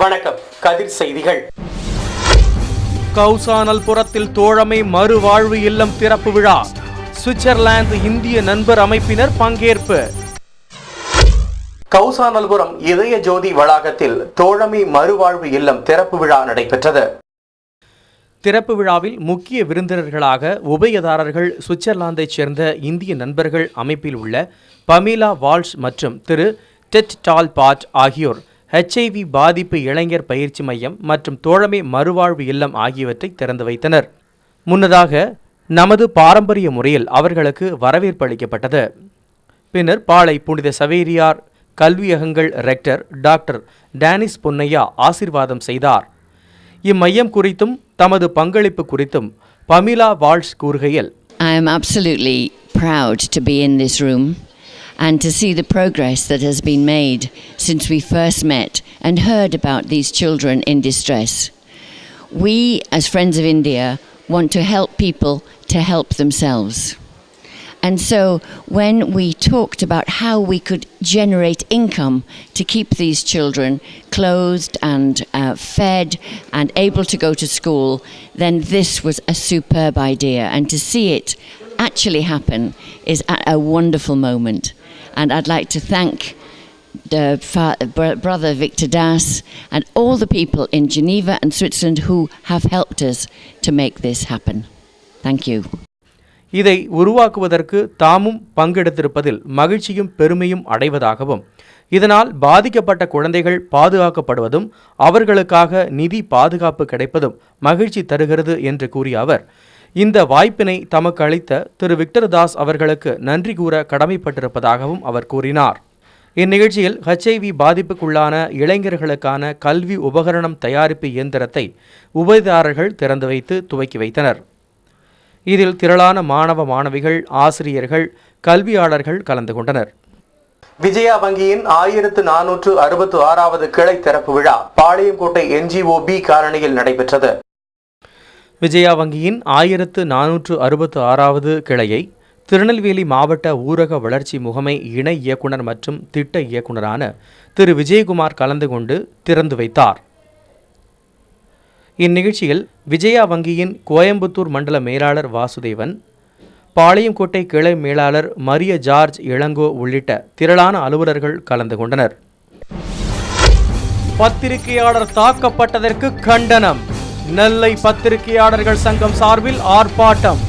வணக்கம் கதிர் செய்திகள். கௌசானல்புரத்தில் தோழமை மறுவாழ்வு இல்லம் திறப்பு விழா. சுவிட்சர்லாந்து இந்திய நண்பர் அமைப்பினர் பங்கேற்பு. கௌசானல்புரம் இதய ஜோதி வளாகத்தில் தோழமை மறுவாழ்வு இல்லம் திறப்பு விழா நடைபெற்றது. திறப்பு விழாவில் முக்கிய விருந்தினர்களாக உபயதாரர்கள் சுவிட்சர்லாந்தைச் சேர்ந்த இந்திய நண்பர்கள் அமைப்பில் உள்ள பமீலா வால்ஷ் மற்றும் திரு டெட் டால் பாட் ஆகியோர் ஹெச்ஐவி பாதிப்பு இளைஞர் பயிற்சி மையம் மற்றும் தோழமை மறுவாழ்வு இல்லம் ஆகியவற்றை திறந்து வைத்தனர். முன்னதாக நமது பாரம்பரிய முறையில் அவர்களுக்கு வரவேற்பு அளிக்கப்பட்டது. பின்னர் பாளை புனித சவேரியார் கல்வியகங்கள் ரெக்டர் டாக்டர் டேனிஸ் பொன்னையா ஆசிர்வாதம் செய்தார். இம்மையம் குறித்தும் தமது பங்களிப்பு குறித்தும் பமிலா வால்ஸ் கூறுகையில் I am absolutely proud to be in this room. And to see the progress that has been made since we first met and heard about these children in distress. We, as Friends of India, want to help people to help themselves. And so, when we talked about how we could generate income to keep these children clothed and uh, fed and able to go to school, then this was a superb idea. And to see it actually happen is a, a wonderful moment. And I'd like to thank the fa- br- brother Victor Das and all the people in Geneva and Switzerland who have helped us to make this happen. Thank you. இதை உருவாக்குவதற்கு தாமும் பங்கெடுத்திருப்பதில் மகிழ்ச்சியும் பெருமையும் அடைவதாகவும் இதனால் பாதிக்கப்பட்ட குழந்தைகள் பாதுகாக்கப்படுவதும் அவர்களுக்காக நிதி பாதுகாப்பு கிடைப்பதும் மகிழ்ச்சி தருகிறது என்று கூறிய அவர் இந்த வாய்ப்பினை தமக்கு அளித்த திரு விக்டர் தாஸ் அவர்களுக்கு நன்றி கூற கடமைப்பட்டிருப்பதாகவும் அவர் கூறினார். இந்நிகழ்ச்சியில் ஹெச்ஐவி பாதிப்புக்குள்ளான இளைஞர்களுக்கான கல்வி உபகரணம் தயாரிப்பு இயந்திரத்தை உபரிதாரர்கள் திறந்து வைத்து துவக்கி வைத்தனர். இதில் திரளான மாணவ மாணவிகள் ஆசிரியர்கள் கல்வியாளர்கள் கலந்து கொண்டனர். விஜயா வங்கியின் ஆயிரத்து நானூற்று அறுபத்து ஆறாவது கிளை திறப்பு விழா பாளையங்கோட்டை என்ஜிஓ பி காலனியில் நடைபெற்றது. விஜயா வங்கியின் ஆயிரத்து நானூற்று அறுபத்து ஆறாவது கிளையை திருநெல்வேலி மாவட்ட ஊரக வளர்ச்சி முகமை இணை இயக்குனர் மற்றும் திட்ட இயக்குனரான திரு. விஜயகுமார் கலந்து கொண்டு திறந்து வைத்தார். இந்நிகழ்ச்சியில் விஜயா வங்கியின் கோயம்புத்தூர் மண்டல மேலாளர் வாசுதேவன் பாளையங்கோட்டை கிளை மேலாளர் மரிய ஜார்ஜ் இளங்கோ உள்ளிட்ட திரளான அலுவலர்கள் கலந்து கொண்டனர். பத்திரிகையாளர் தாக்கப்பட்டதற்கு கண்டனம். நெல்லை பத்திரிகையாளர்கள் சங்கம் சார்பில் ஆர்ப்பாட்டம்.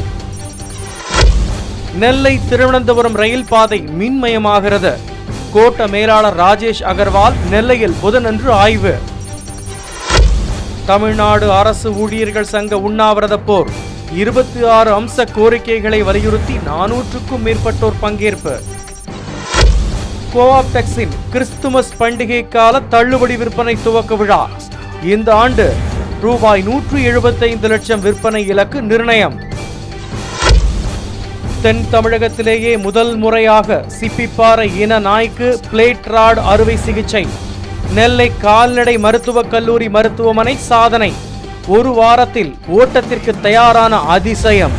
நெல்லை திருவனந்தபுரம் ரயில் பாதை மின்மயமாகிறது. கோட்ட மேலாளர் ராஜேஷ் அகர்வால் நெல்லையில் புதனன்று ஆய்வு. தமிழ்நாடு அரசு ஊழியர்கள் சங்க உண்ணாவிரத போர் இருபத்தி ஆறு அம்ச கோரிக்கைகளை வலியுறுத்தி நானூற்றுக்கும் மேற்பட்டோர் பங்கேற்பு. கோஆப்டெக்ஸின் கிறிஸ்துமஸ் பண்டிகை கால தள்ளுபடி விற்பனை துவக்க விழா. இந்த ஆண்டு ரூபாய் நூற்று எழுபத்தைந்து லட்சம் விற்பனை இலக்கு நிர்ணயம். தென் தமிழகத்திலேயே முதல் முறையாக சிப்பிப்பாறை இன நாய்க்கு பிளேட் ராட் அறுவை சிகிச்சை. நெல்லை கால்நடை மருத்துவக் கல்லூரி மருத்துவமனை சாதனை. ஒரு வாரத்தில் ஓட்டத்திற்கு தயாரான அதிசயம்.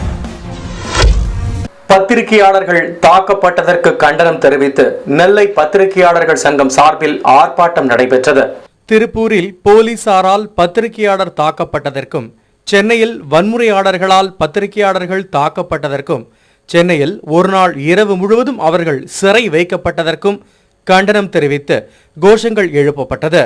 பத்திரிகையாளர்கள் தாக்கப்பட்டதற்கு கண்டனம் தெரிவித்து நெல்லை பத்திரிகையாளர்கள் சங்கம் சார்பில் ஆர்ப்பாட்டம் நடைபெற்றது. திருப்பூரில் போலீசாரால் பத்திரிகையாளர் தாக்கப்பட்டதற்கும் சென்னையில் வன்முறையாளர்களால் பத்திரிகையாளர்கள் தாக்கப்பட்டதற்கும் சென்னையில் ஒருநாள் இரவு முழுவதும் அவர்கள் சிறை வைக்கப்பட்டதற்கும் கண்டனம் தெரிவித்து கோஷங்கள் எழுப்பப்பட்டது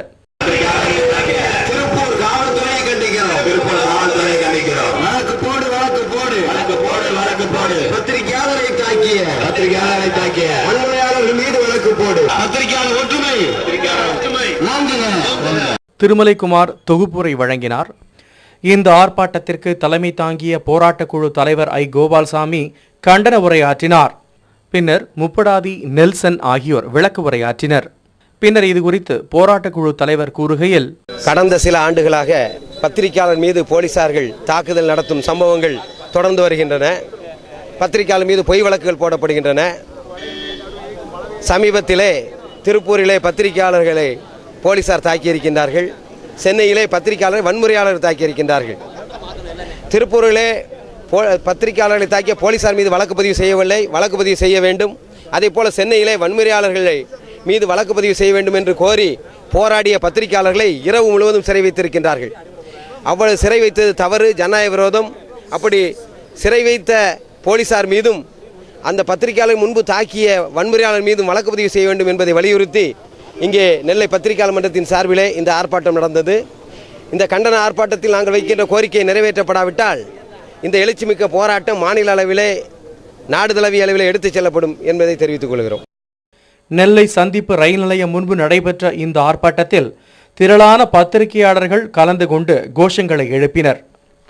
திருப்பூர் காவல்துறையை கண்டிக்கிறோம் திருப்பூர் காவல்துறையை கண்டிக்கிறோம் வழக்கு போடு வழக்கு போடு வழக்கு போடு வழக்கு போடு பத்திரிகையாளரை தாக்கிய பத்திரிகையாளரை தாக்கிய வன்முறையாளர்கள் மீது வழக்கு போடு பத்திரிகையாளர் ஒற்றுமை ஒற்றுமை நான்குங்க திருமலைக்குமார் தொகுப்புரை வழங்கினார். இந்த ஆர்ப்பாட்டத்திற்கு தலைமை தாங்கிய போராட்டக் குழு தலைவர் ஐ. கோபால்சாமி கண்டன உரையாற்றினார். பின்னர் முப்படாதி நெல்சன் ஆகியோர் விளக்கு உரையாற்றினர். பின்னர் இது குறித்து போராட்டக் குழு தலைவர் கூறுகையில் கடந்த சில ஆண்டுகளாக பத்திரிகையாளர் மீது போலீசார்கள் தாக்குதல் நடத்தும் சம்பவங்கள் தொடர்ந்து வருகின்றன. பத்திரிகையாளர் மீது பொய் வழக்குகள் போடப்படுகின்றன. சமீபத்திலே திருப்பூரிலே பத்திரிகையாளர்களை போலீசார் தாக்கியிருக்கின்றார்கள். சென்னையிலே பத்திரிகையாளர் வன்முறையாளர் தாக்கியிருக்கின்றார்கள். திருப்பூரிலே போ பத்திரிகையாளர்களை தாக்கிய போலீசார் மீது வழக்கு பதிவு செய்யவில்லை வழக்கு பதிவு செய்ய வேண்டும். அதே போல சென்னையிலே வன்முறையாளர்களை மீது வழக்கு பதிவு செய்ய வேண்டும் என்று கோரி போராடிய பத்திரிகையாளர்களை இரவு முழுவதும் சிறை வைத்திருக்கின்றார்கள். அவ்வளவு சிறை வைத்தது தவறு ஜனநாயக விரோதம். அப்படி சிறை வைத்த போலீசார் மீதும் அந்த பத்திரிகையாளர் முன்பு தாக்கிய வன்முறையாளர் மீதும் வழக்கு பதிவு செய்ய வேண்டும் என்பதை வலியுறுத்தி இங்கே நெல்லை பத்திரிகையாளர் மன்றத்தின் சார்பிலே இந்த ஆர்ப்பாட்டம் நடந்தது. இந்த கண்டன ஆர்ப்பாட்டத்தில் நாங்கள் வைக்கின்ற கோரிக்கை நிறைவேற்றப்படாவிட்டால் இந்த எழுச்சிமிக்க போராட்டம் மாநில அளவிலே நாடு தழுவிய அளவிலே எடுத்துச் செல்லப்படும் என்பதை தெரிவித்துக் கொள்கிறோம். நெல்லை சந்திப்பு ரயில் நிலையம் முன்பு நடைபெற்ற இந்த ஆர்ப்பாட்டத்தில் திரளான பத்திரிகையாளர்கள் கலந்து கொண்டு கோஷங்களை எழுப்பினர்.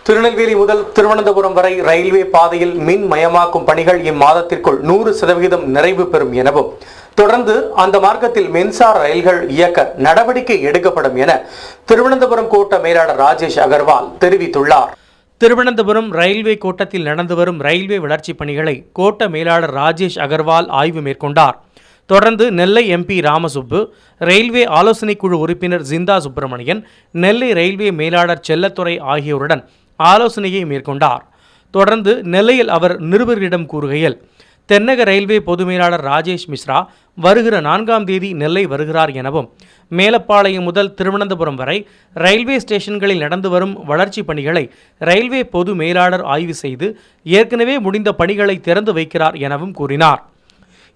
திருநெல்வேலி முதல் திருவனந்தபுரம் வரை ரயில்வே பாதையில் மின் மயமாக்கும் பணிகள் இம்மாதத்திற்குள் நூறு சதவிகிதம் நிறைவு பெறும் எனவும் தொடர்ந்து அந்த மார்க்கத்தில் மின்சார ரயில்கள் இயக்க நடவடிக்கை எடுக்கப்படும் என திருவனந்தபுரம் கோட்ட மேலாளர் ராஜேஷ் அகர்வால் தெரிவித்துள்ளார். திருவனந்தபுரம் ரயில்வே கோட்டத்தில் நடந்து வரும் ரயில்வே வளர்ச்சிப் பணிகளை கோட்ட மேலாளர் ராஜேஷ் அகர்வால் ஆய்வு மேற்கொண்டார். தொடர்ந்து நெல்லை எம்பி ராமசுப்பு ரயில்வே ஆலோசனைக் குழு உறுப்பினர் ஜிந்தா சுப்பிரமணியன் நெல்லை ரயில்வே மேலாளர் செல்லத்துறை ஆகியோருடன் ஆலோசனையை மேற்கொண்டார். தொடர்ந்து நெல்லையில் அவர் நிருபர்களிடம் கூறுகையில் தென்னக ரயில்வே பொது மேலாளர் ராஜேஷ் மிஸ்ரா வருகிற நான்காம் தேதி நெல்லை வருகிறார் எனவும் மேலப்பாளையம் முதல் திருவனந்தபுரம் வரை ரயில்வே ஸ்டேஷன்களில் நடந்து வரும் வளர்ச்சிப் பணிகளை ரயில்வே பொது மேலாளர் ஆய்வு செய்து ஏற்கனவே முடிந்த பணிகளை திறந்து வைக்கிறார் எனவும் கூறினார்.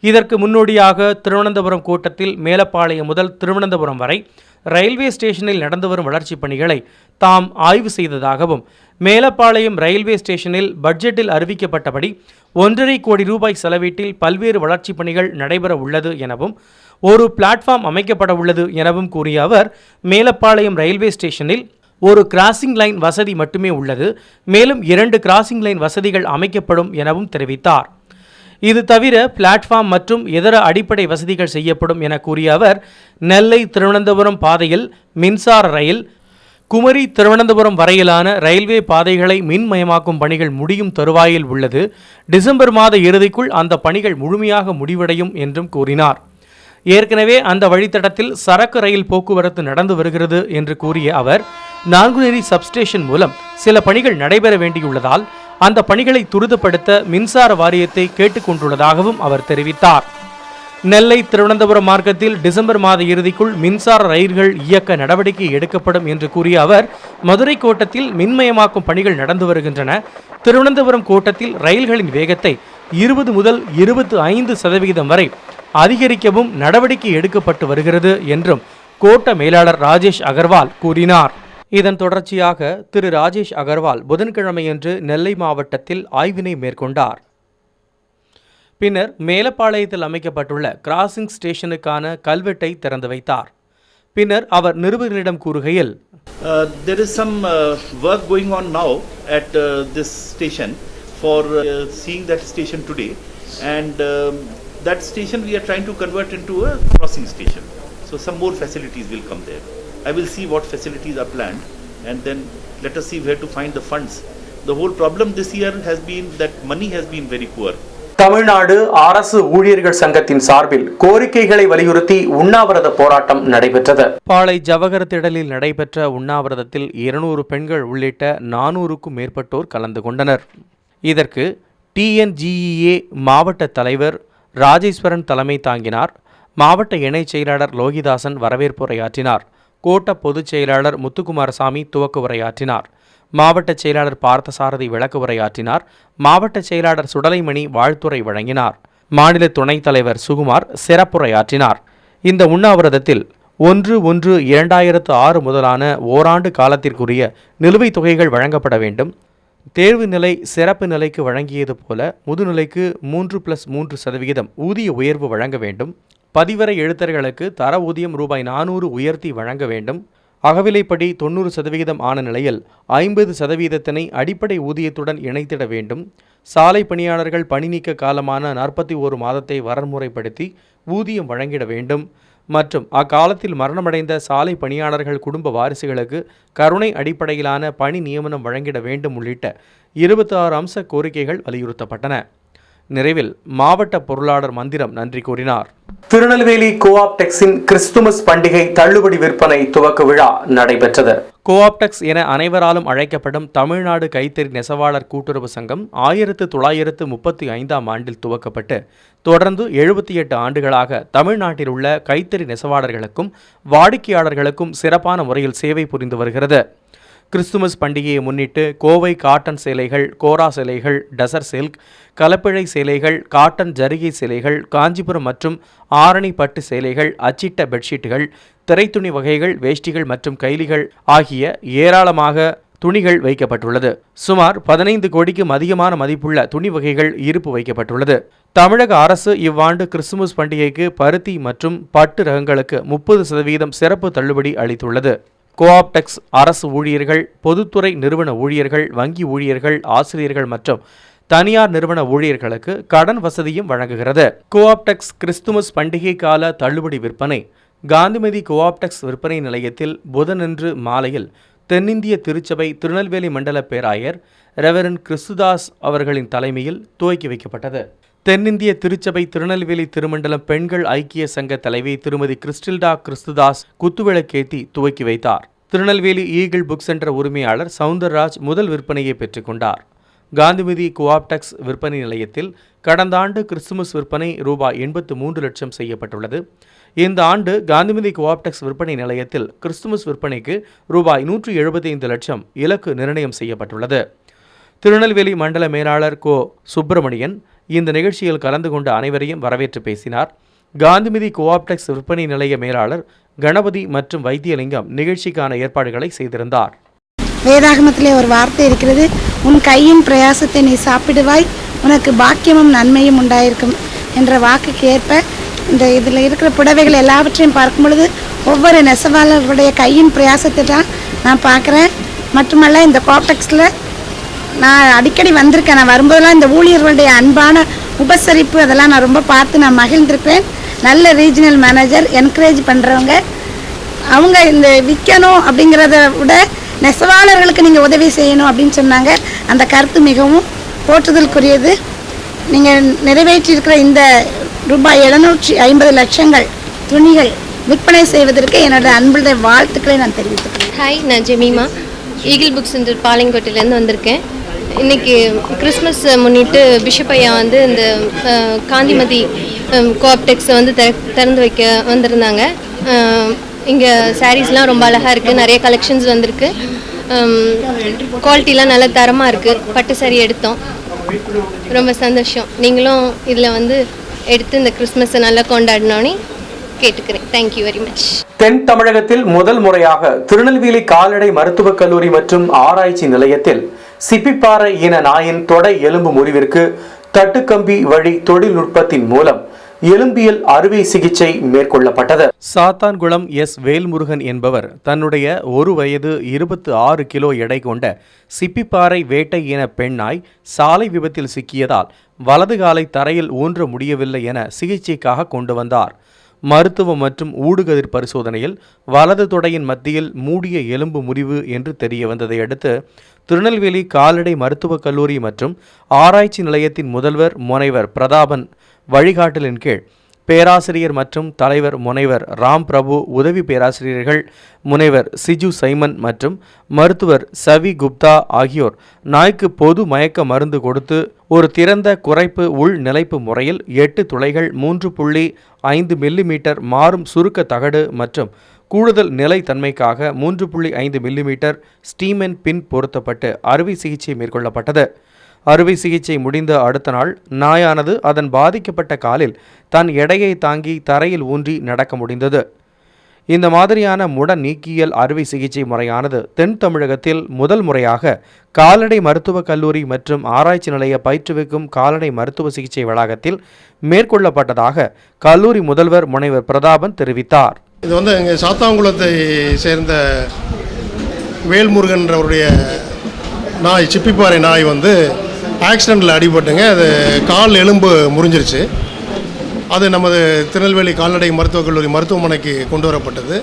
இதற்கு முன்னோடியாக திருவனந்தபுரம் கூட்டத்தில் மேலப்பாளையம் முதல் திருவனந்தபுரம் வரை ரயில்வே ஸ்டேஷனில் நடந்து வரும் வளர்ச்சிப் பணிகளை தாம் ஆய்வு செய்ததாகவும் மேலப்பாளையம் ரயில்வே ஸ்டேஷனில் பட்ஜெட்டில் அறிவிக்கப்பட்டபடி ஒன்றரை கோடி ரூபாய் செலவீட்டில் பல்வேறு வளர்ச்சிப் பணிகள் நடைபெற உள்ளது எனவும் ஒரு பிளாட்ஃபார்ம் அமைக்கப்பட உள்ளது எனவும் கூறிய அவர் மேலப்பாளையம் ரயில்வே ஸ்டேஷனில் ஒரு கிராசிங் லைன் வசதி மட்டுமே உள்ளது மேலும் இரண்டு கிராசிங் லைன் வசதிகள் அமைக்கப்படும் எனவும் தெரிவித்தார். இது தவிர பிளாட்ஃபார்ம் மற்றும் இதர அடிப்படை வசதிகள் செய்யப்படும் என கூறிய அவர் நெல்லை திருவனந்தபுரம் பாதையில் மின்சார ரயில் குமரி திருவனந்தபுரம் வரையிலான ரயில்வே பாதைகளை மின்மயமாக்கும் பணிகள் முடியும் தருவாயில் உள்ளது. டிசம்பர் மாத இறுதிக்குள் அந்த பணிகள் முழுமையாக முடிவடையும் என்றும் கூறினார். ஏற்கனவே அந்த வழித்தடத்தில் சரக்கு ரயில் போக்குவரத்து நடந்து வருகிறது என்று கூறிய அவர் நான்குநேரி சப்ஸ்டேஷன் மூலம் சில பணிகள் நடைபெற வேண்டியுள்ளதால் அந்த பணிகளை துரிதப்படுத்த மின்சார வாரியத்தை கேட்டுக்கொண்டுள்ளதாகவும் அவர் தெரிவித்தார். நெல்லை திருவனந்தபுரம் மார்க்கத்தில் டிசம்பர் மாத இறுதிக்குள் மின்சார ரயில்கள் இயக்க நடவடிக்கை எடுக்கப்படும் என்று கூறிய அவர் மதுரை கோட்டத்தில் மின்மயமாக்கும் பணிகள் நடந்து வருகின்றன. திருவனந்தபுரம் கோட்டத்தில் ரயில்களின் வேகத்தை இருபது முதல் இருபத்து ஐந்து சதவிகிதம் வரை அதிகரிக்கவும் நடவடிக்கை எடுக்கப்பட்டு வருகிறது என்றும் கோட்ட மேலாளர் ராஜேஷ் அகர்வால் கூறினார். இதன் தொடர்ச்சியாக திரு. ராஜேஷ் அகர்வால் புதன்கிழமையன்று நெல்லை மாவட்டத்தில் ஆய்வினை மேற்கொண்டார். பின்னர் மேலப்பாளையத்தில் அமைக்கப்பட்டுள்ள கிராசிங் ஸ்டேஷனுக்கான கல்வெட்டை திறந்து வைத்தார் பின்னர் அவர் நிருபர்களிடம் கூறுகையில் Uh, there is some uh, work going on now at uh, this station for uh, seeing that station today, and um, that station we are trying to convert into a crossing station. So some more facilities will come there. I will see what facilities are planned, and then let us see where to find the funds. The whole problem this year has been that money has been very poor. Tamil Nadu அரசு ஊழியர்கள் சங்கத்தின் சார்பில் கோரிக்கைகளை வலியுறுத்தி உண்ணாவிரத போராட்டம் நடைபெற்றது. பாளை ஜவஹர் திடலில் நடைபெற்ற உண்ணாவிரதத்தில் இருநூறு பெண்கள் உள்ளிட்ட நானூறுக்கும் மேற்பட்டோர் கலந்து கொண்டனர். இதற்கு டிஎன்ஜிஇஏ மாவட்ட தலைவர் ராஜேஸ்வரன் தலைமை தாங்கினார். மாவட்ட இணைச் செயலாளர் லோகிதாசன் வரவேற்புரையாற்றினார். கோட்ட பொதுச் செயலாளர் முத்துக்குமாரசாமி துவக்க உரையாற்றினார். மாவட்ட செயலாளர் பார்த்தசாரதி விளக்கு உரையாற்றினார். மாவட்ட செயலாளர் சுடலைமணி வாழ்த்துறை வழங்கினார். மாநில துணைத் தலைவர் சுகுமார் சிறப்புரையாற்றினார். இந்த உண்ணாவிரதத்தில் ஒன்று ஒன்று இரண்டாயிரத்து ஆறு முதலான ஓராண்டு காலத்திற்குரிய நிலுவைத் தொகைகள் வழங்கப்பட வேண்டும். தேர்வு நிலை சிறப்பு நிலைக்கு வழங்கியது போல முதுநிலைக்கு மூன்று பிளஸ் மூன்று சதவிகிதம் ஊதிய உயர்வு வழங்க வேண்டும். பதிவரை எழுத்தர்களுக்கு தர ஊதியம் ரூபாய் நானூறு உயர்த்தி வழங்க வேண்டும். அகவிலைப்படி தொண்ணூறு சதவிகிதம் ஆன நிலையில் ஐம்பது சதவீதத்தினை அடிப்படை ஊதியத்துடன் இணைத்திட வேண்டும். சாலை பணியாளர்கள் பணி நீக்க காலமான நாற்பத்தி ஓரு மாதத்தை வரன்முறைப்படுத்தி ஊதியம் வழங்கிட வேண்டும். மற்றும் அக்காலத்தில் மரணமடைந்த சாலை பணியாளர்கள் குடும்ப வாரிசுகளுக்கு கருணை அடிப்படையிலான பணி நியமனம் வழங்கிட வேண்டும் உள்ளிட்ட இருபத்தி ஆறு அம்ச கோரிக்கைகள் வலியுறுத்தப்பட்டன. நிறைவில் மாவட்ட பொருளாளர் மந்திரம் நன்றி கூறினார். திருநெல்வேலி கோஆப்டெக்ஸின் கிறிஸ்துமஸ் பண்டிகை தள்ளுபடி விற்பனை துவக்க விழா நடைபெற்றது. கோஆப்டெக்ஸ் என அனைவராலும் அழைக்கப்படும் தமிழ்நாடு கைத்தறி நெசவாளர் கூட்டுறவு சங்கம் ஆயிரத்து தொள்ளாயிரத்து முப்பத்தி ஐந்தாம் ஆண்டில் துவக்கப்பட்டு தொடர்ந்து எழுபத்தி எட்டு ஆண்டுகளாக தமிழ்நாட்டில் உள்ள கைத்தறி நெசவாளர்களுக்கும் வாடிக்கையாளர்களுக்கும் சிறப்பான முறையில் சேவை புரிந்து வருகிறது. கிறிஸ்துமஸ் பண்டிகையை முன்னிட்டு கோவை காட்டன் சேலைகள் கோரா சேலைகள் டசர் சில்க் கலப்பிழை சேலைகள் காட்டன் ஜரிகை சேலைகள் காஞ்சிபுரம் மற்றும் ஆரணி பட்டு சேலைகள் அச்சிட்ட பெட்ஷீட்டுகள் திரைத்துணி வகைகள் வேஷ்டிகள் மற்றும் கைலிகள் ஆகிய ஏராளமாக துணிகள் வைக்கப்பட்டுள்ளது. சுமார் பதினைந்து கோடிக்கும் அதிகமான மதிப்புள்ள துணி வகைகள் இருப்பு வைக்கப்பட்டுள்ளது. தமிழக அரசு இவ்வாண்டு கிறிஸ்துமஸ் பண்டிகைக்கு பருத்தி மற்றும் பட்டு ரகங்களுக்கு முப்பது சதவீதம் சிறப்பு தள்ளுபடி அளித்துள்ளது. கோஆப்டெக்ஸ் அரசு ஊழியர்கள் பொதுத்துறை நிறுவன ஊழியர்கள் வங்கி ஊழியர்கள் ஆசிரியர்கள் மற்றும் தனியார் நிறுவன ஊழியர்களுக்கு கடன் வசதியும் வழங்குகிறது. கோஆப்டெக்ஸ் கிறிஸ்துமஸ் பண்டிகை கால தள்ளுபடி விற்பனை. காந்திமதி கோஆப்டெக்ஸ் விற்பனை நிலையத்தில் புதனன்று மாலையில் தென்னிந்திய திருச்சபை திருநெல்வேலி மண்டல பேராயர் ரெவரன் கிறிஸ்துதாஸ் அவர்களின் தலைமையில் துவக்கி வைக்கப்பட்டது. தென்னிந்திய திருச்சபை திருநெல்வேலி திருமண்டலம் பெண்கள் ஐக்கிய சங்க தலைவி திருமதி கிறிஸ்டில்டா கிறிஸ்துதாஸ் குத்துவிளக்கேத்தி துவக்கி வைத்தார். திருநெல்வேலி ஈகிள் புக் சென்டர் உரிமையாளர் சவுந்தரராஜ் முதல் விற்பனையை பெற்றுக்கொண்டார் காந்திமதி குவாப்டெக்ஸ் விற்பனை நிலையத்தில் கடந்த ஆண்டு கிறிஸ்துமஸ் விற்பனை ரூபாய் எண்பத்து மூன்று லட்சம் செய்யப்பட்டுள்ளது. இந்த ஆண்டு காந்திமதி கோஆப்டெக்ஸ் விற்பனை நிலையத்தில் கிறிஸ்துமஸ் விற்பனைக்கு ரூபாய் நூற்று எழுபத்தைந்து லட்சம் இலக்கு நிர்ணயம் செய்யப்பட்டுள்ளது. திருநெல்வேலி மண்டல மேலாளர் கோ. சுப்பிரமணியன் இந்த நிகழ்ச்சியில் கலந்து கொண்ட அனைவரையும் வரவேற்று பேசினார். காந்திமதி கோஆப்டெக்ஸ் விற்பனை நிலைய மேலாளர் கணபதி மற்றும் வைத்தியலிங்கம் நிகழ்ச்சிக்கான ஏற்பாடுகளை செய்திருந்தார். வேதாகமத்திலே ஒரு வார்த்தை இருக்கிறது உன் கையின் பிரயாசத்தை நீ சாப்பிடுவாய் உனக்கு பாக்கியமும் நன்மையும் உண்டாயிருக்கும் என்ற வாக்குக்கு ஏற்ப இந்த இதில் இருக்கிற புடவைகள் எல்லாவற்றையும் பார்க்கும் பொழுது ஒவ்வொரு நெசவாளர்களுடைய கையின் பிரயாசத்தை தான் நான் பார்க்குறேன். மட்டுமல்ல இந்த கோப்டெக்ஸில் நான் அடிக்கடி வந்திருக்கேன். நான் வரும்போதெல்லாம் இந்த ஊழியர்களுடைய அன்பான உபசரிப்பு அதெல்லாம் நான் ரொம்ப பார்த்து நான் மகிழ்ந்திருப்பேன். நல்ல ரீஜனல் மேனேஜர் என்கரேஜ் பண்ணுறவங்க அவங்க இந்த விற்கணும் அப்படிங்கிறத விட நெசவாளர்களுக்கு நீங்கள் உதவி செய்யணும் அப்படின்னு சொன்னாங்க. அந்த கருத்து மிகவும் போற்றுதலுக்குரியது. நீங்கள் நிறைவேற்றியிருக்கிற இந்த ரூபாய் எழுநூற்றி ஐம்பது லட்சங்கள் துணிகள் விற்பனை செய்வதற்கு என்னோட அன்புடைய வாழ்த்துக்களை நான் தெரிவித்துக்கிறேன் ஹாய் நான் ஜெமீமா. ஈகிள் புக் சென்டர் பாளையங்கோட்டையிலேருந்து வந்திருக்கேன். இன்னைக்கு கிறிஸ்மஸ் முன்னிட்டு பிஷப் ஐயா வந்து இந்த காந்திமதி கோஆப்டெக்ஸை வந்து திற- திறந்து வைக்க வந்திருந்தாங்க. இங்கே சாரீஸ்லாம் ரொம்ப அழகாக இருக்குது நிறைய கலெக்ஷன்ஸ் வந்திருக்கு. குவாலிட்டிலாம் நல்ல தரமாக இருக்குது பட்டு saree எடுத்தோம். ரொம்ப சந்தோஷம். நீங்களும் இதில் வந்து எடுத்து இந்த கிறிஸ்மஸை நல்லா கொண்டாடினோன்னே கேட்டுக்கிறேன். தேங்க்யூ வெரி மச் தென் தமிழகத்தில் முதல் முறையாக திருநெல்வேலி கால்நடை மருத்துவக் கல்லூரி மற்றும் ஆராய்ச்சி நிலையத்தில் சிப்பிப்பாறை இன நாயின் தொடை எலும்பு முறிவிற்கு தட்டுக்கம்பி வழி தொழில்நுட்பத்தின் மூலம் எலும்பியல் அறுவை சிகிச்சை மேற்கொள்ளப்பட்டது. சாத்தான்குளம் எஸ். வேல்முருகன் என்பவர் தன்னுடைய ஒரு வயது இருபத்து ஆறு கிலோ எடை கொண்ட சிப்பிப்பாறை வேட்டை இன பெண்ணாய் சாலை விபத்தில் சிக்கியதால் வலது காலை தரையில் ஊன்ற முடியவில்லை என சிகிச்சைக்காக கொண்டு வந்தார். மருத்துவ மற்றும் ஊடுகதிர் பரிசோதனையில் வலது தொடையின் மத்தியில் மூடிய எலும்பு முறிவு என்று தெரிய வந்ததை அடுத்து திருநெல்வேலி கால்நடை மருத்துவக் கல்லூரி மற்றும் ஆராய்ச்சி நிலையத்தின் முதல்வர் முனைவர் பிரதாபன் வழிகாட்டலின் கீழ் பேராசிரியர் மற்றும் தலைவர் முனைவர் ராம் பிரபு உதவி பேராசிரியர்கள் முனைவர் சிஜு சைமன் மற்றும் மருத்துவர் சவி குப்தா ஆகியோர் நாய்க்கு பொது மயக்க மருந்து கொடுத்து ஒரு திறந்த குறைப்பு உள் நிலைப்பு முறையில் எட்டு துளைகள் மூன்று புள்ளி ஐந்து மில்லிமீட்டர் மாறும் சுருக்க தகடு மற்றும் கூடுதல் நிலைத்தன்மைக்காக மூன்று புள்ளி ஐந்து மில்லிமீட்டர் ஸ்டீமென் பின் பொருத்தப்பட்டு அறுவை சிகிச்சை மேற்கொள்ளப்பட்டது. அறுவை சிகிச்சை முடிந்த அடுத்த நாள் நாயானது அதன் பாதிக்கப்பட்ட காலில் தன் எடையை தாங்கி தரையில் ஊன்றி நடக்க முடிந்தது. இந்த மாதிரியான முட நீக்கியல் அறுவை சிகிச்சை முறையானது தென் தமிழகத்தில் முதல் முறையாக கால்நடை மருத்துவக் கல்லூரி மற்றும் ஆராய்ச்சி நிலைய பயிற்றுவிக்கும் கால்நடை மருத்துவ சிகிச்சை வளாகத்தில் மேற்கொள்ளப்பட்டதாக கல்லூரி முதல்வர் முனைவர் பிரதாபன் தெரிவித்தார். இது வந்து எங்கள் சாத்தாங்குளத்தை சேர்ந்த வேல்முருகன்றவருடைய நாய் சிப்பிப்பாறை நாய் வந்து ஆக்சிடெண்ட்டில் அடிபட்டுங்க அது கால் எலும்பு முறிஞ்சிருச்சு. அது நமது திருநெல்வேலி கால்நடை மருத்துவக் கல்லூரி மருத்துவமனைக்கு கொண்டு வரப்பட்டது.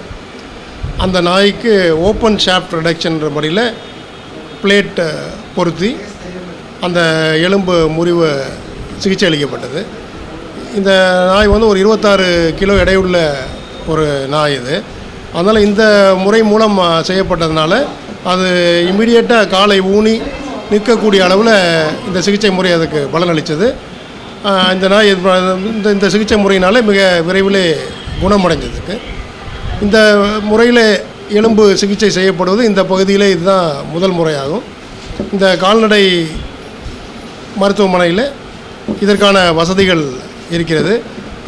அந்த நாய்க்கு ஓப்பன் ஷாஃப்ட் ரிடக்ஷன்ற முறையில் பிளேட்டை பொருத்தி அந்த எலும்பு முறிவு சிகிச்சை அளிக்கப்பட்டது. இந்த நாய் வந்து ஒரு இருபத்தாறு கிலோ எடையுள்ள ஒரு நாய் இது. அதனால் இந்த முறை மூலம் செய்யப்பட்டதுனால அது இம்மிடியேட்டாக காலை ஊனி நிற்கக்கூடிய அளவில் இந்த சிகிச்சை முறை அதுக்கு பலனளித்தது இந்த நாய் இந்த இந்த சிகிச்சை முறையினால் மிக விரைவிலே குணமடைஞ்சதுக்கு. இந்த முறையில் எலும்பு சிகிச்சை செய்யப்படுவது இந்த பகுதியிலே இதுதான் முதல் முறையாகும். இந்த கால்நடை மருத்துவமனையில் இதற்கான வசதிகள் இருக்கிறது.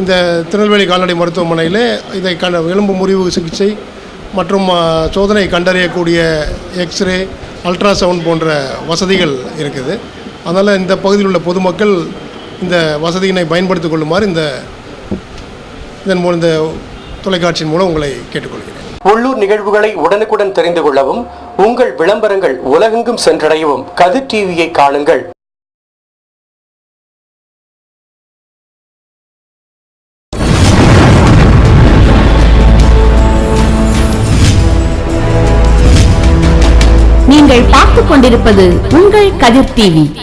இந்த திருநெல்வேலி கால்நடை மருத்துவமனையில் இதை கண்ட எலும்பு முறிவு சிகிச்சை மற்றும் சோதனை கண்டறியக்கூடிய எக்ஸ்ரே அல்ட்ரா சவுண்ட் போன்ற வசதிகள் இருக்குது. அதனால் இந்த பகுதியில் உள்ள பொதுமக்கள் இந்த வசதியினை பயன்படுத்திக் கொள்ளுமாறு இந்த இதன் மூலம் இந்த தொலைக்காட்சியின் மூலம் உங்களை கேட்டுக்கொள்கிறேன். உள்ளூர் நிகழ்வுகளை உடனுக்குடன் தெரிந்து கொள்ளவும் உங்கள் விளம்பரங்கள் உலகெங்கும் சென்றடையவும் கதிர் டிவியை காணுங்கள். கொண்டிருப்பது உங்கள் கதிர் டிவி.